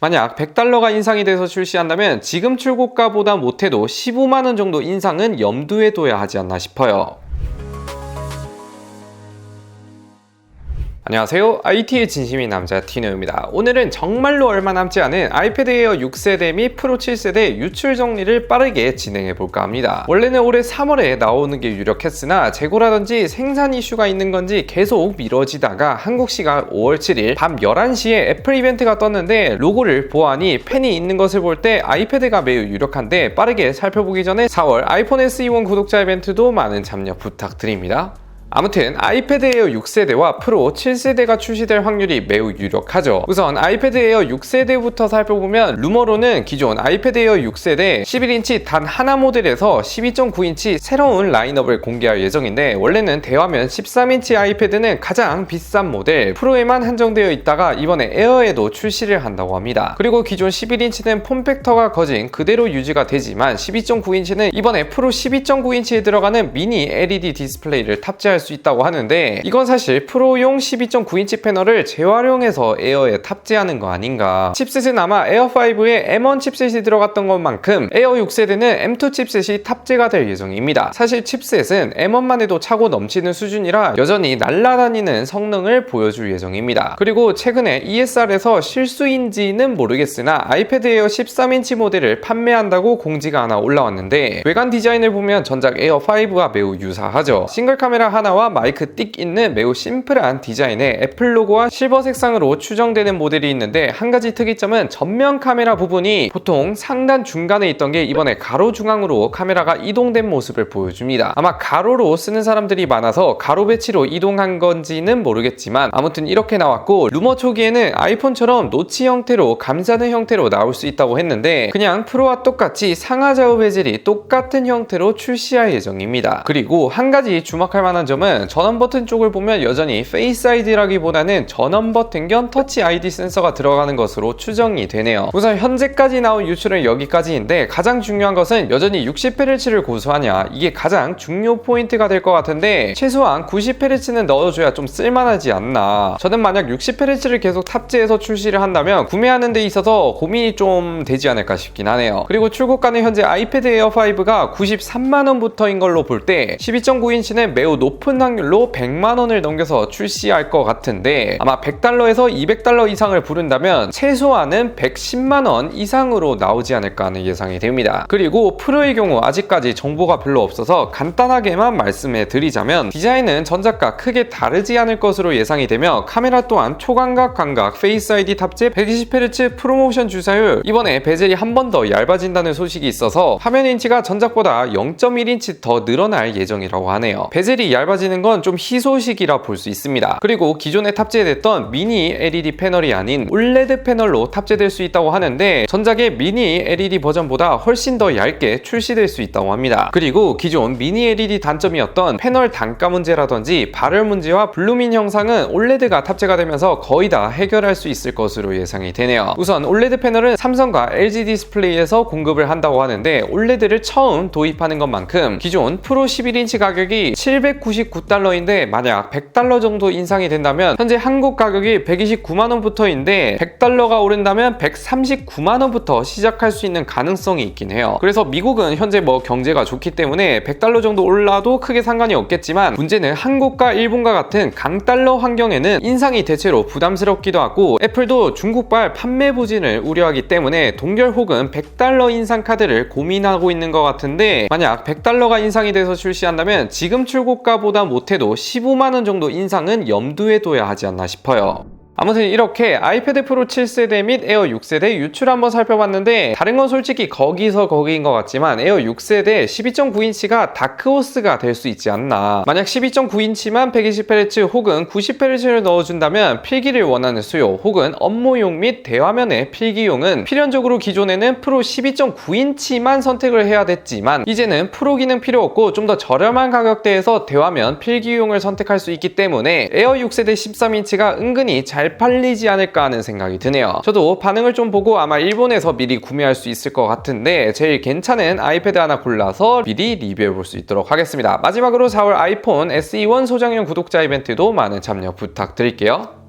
만약 100달러가 인상이 돼서 출시한다면 지금 출고가보다 못해도 15만원 정도 인상은 염두에 둬야 하지 않나 싶어요. 안녕하세요. IT의 진심인 남자 티노입니다. 오늘은 정말로 얼마 남지 않은 아이패드 에어 6세대 및 프로 7세대 유출 정리를 빠르게 진행해 볼까 합니다. 원래는 올해 3월에 나오는 게 유력했으나 재고라든지 생산 이슈가 있는 건지 계속 미뤄지다가 한국 시각 5월 7일 밤 11시에 애플 이벤트가 떴는데 로고를 보아하니 펜이 있는 것을 볼 때 아이패드가 매우 유력한데 빠르게 살펴보기 전에 4월 아이폰 SE1 구독자 이벤트도 많은 참여 부탁드립니다. 아무튼 아이패드 에어 6세대와 프로 7세대가 출시될 확률이 매우 유력하죠. 우선 아이패드 에어 6세대부터 살펴보면 루머로는 기존 아이패드 에어 6세대 11인치 단 하나 모델에서 12.9인치 새로운 라인업을 공개할 예정인데 원래는 대화면 13인치 아이패드는 가장 비싼 모델 프로에만 한정되어 있다가 이번에 에어에도 출시를 한다고 합니다. 그리고 기존 11인치는 폼팩터가 거진 그대로 유지가 되지만 12.9인치는 이번에 프로 12.9인치에 들어가는 미니 LED 디스플레이를 탑재할 수 있다고 하는데 이건 사실 프로용 12.9인치 패널을 재활용해서 에어에 탑재하는 거 아닌가. 칩셋은 아마 에어5에 M1 칩셋이 들어갔던 것만큼 에어 6세대는 M2 칩셋이 탑재가 될 예정입니다. 사실 칩셋은 M1만 해도 차고 넘치는 수준이라 여전히 날아다니는 성능을 보여줄 예정입니다. 그리고 최근에 ESR에서 실수인지는 모르겠으나 아이패드 에어 13인치 모델을 판매한다고 공지가 하나 올라왔는데 외관 디자인을 보면 전작 에어5와 매우 유사하죠. 싱글 카메라 하나 하나와 마이크 띡 있는 매우 심플한 디자인의 애플 로고와 실버 색상으로 추정되는 모델이 있는데 한 가지 특이점은 전면 카메라 부분이 보통 상단 중간에 있던 게 이번에 가로 중앙으로 카메라가 이동된 모습을 보여줍니다. 아마 가로로 쓰는 사람들이 많아서 가로 배치로 이동한 건지는 모르겠지만 아무튼 이렇게 나왔고 루머 초기에는 아이폰처럼 노치 형태로 감싸는 형태로 나올 수 있다고 했는데 그냥 프로와 똑같이 상하 좌우 베젤이 똑같은 형태로 출시할 예정입니다. 그리고 한 가지 주목할 만한 점 점은 전원 버튼 쪽을 보면 여전히 페이스 아이디라기보다는 전원 버튼 겸 터치 아이디 센서가 들어가는 것으로 추정이 되네요. 우선 현재까지 나온 유출은 여기까지인데 가장 중요한 것은 여전히 60Hz를 고수하냐 이게 가장 중요 포인트가 될 것 같은데 최소한 90Hz는 넣어줘야 좀 쓸만하지 않나 저는 만약 60Hz를 계속 탑재해서 출시를 한다면 구매하는 데 있어서 고민이 좀 되지 않을까 싶긴 하네요. 그리고 출고가는 현재 아이패드 에어 5가 93만원부터인 걸로 볼 때 12.9인치는 매우 높은 높은 확률로 100만 원을 넘겨서 출시할 것 같은데 아마 100달러에서 200달러 이상을 부른다면 최소한은 110만 원 이상으로 나오지 않을까 하는 예상이 됩니다. 그리고 프로의 경우 아직까지 정보가 별로 없어서 간단하게만 말씀해 드리자면 디자인은 전작과 크게 다르지 않을 것으로 예상이 되며 카메라 또한 초광각 광각 페이스 아이디 탑재 120Hz 프로모션 주사율 이번에 베젤이 한 번 더 얇아진다는 소식이 있어서 화면 인치가 전작보다 0.1인치 더 늘어날 예정이라고 하네요. 베젤이 얇아 얇아지는 건 좀 희소식이라 볼 수 있습니다. 그리고 기존에 탑재됐던 미니 LED 패널이 아닌 OLED 패널로 탑재될 수 있다고 하는데 전작의 미니 LED 버전보다 훨씬 더 얇게 출시될 수 있다고 합니다. 그리고 기존 미니 LED 단점이었던 패널 단가 문제라든지 발열 문제와 블루민 형상은 OLED가 탑재가 되면서 거의 다 해결할 수 있을 것으로 예상이 되네요. 우선 OLED 패널은 삼성과 LG 디스플레이에서 공급을 한다고 하는데 OLED를 처음 도입하는 것만큼 기존 프로 11인치 가격이 790 129달러인데 만약 100달러 정도 인상이 된다면 현재 한국 가격이 129만원부터인데 100달러가 오른다면 139만원부터 시작할 수 있는 가능성이 있긴 해요. 그래서 미국은 현재 뭐 경제가 좋기 때문에 100달러 정도 올라도 크게 상관이 없겠지만 문제는 한국과 일본과 같은 강달러 환경에는 인상이 대체로 부담스럽기도 하고 애플도 중국발 판매 부진을 우려하기 때문에 동결 혹은 100달러 인상 카드를 고민하고 있는 것 같은데 만약 100달러가 인상이 돼서 출시한다면 지금 출고가보다 못해도 15만원 정도 인상은 염두에 둬야 하지 않나 싶어요. 아무튼 이렇게 아이패드 프로 7세대 및 에어 6세대 유출 한번 살펴봤는데 다른 건 솔직히 거기서 거기인 것 같지만 에어 6세대 12.9인치가 다크호스가 될 수 있지 않나. 만약 12.9인치만 120Hz 혹은 90Hz를 넣어준다면 필기를 원하는 수요 혹은 업무용 및 대화면의 필기용은 필연적으로 기존에는 프로 12.9인치만 선택을 해야 됐지만 이제는 프로 기능 필요 없고 좀 더 저렴한 가격대에서 대화면 필기용을 선택할 수 있기 때문에 에어 6세대 13인치가 은근히 잘잘 팔리지 않을까 하는 생각이 드네요. 저도 반응을 좀 보고 아마 일본에서 미리 구매할 수 있을 것 같은데 제일 괜찮은 아이패드 하나 골라서 미리 리뷰해 볼 수 있도록 하겠습니다. 마지막으로 4월 아이폰 SE1 소장용 구독자 이벤트도 많은 참여 부탁드릴게요.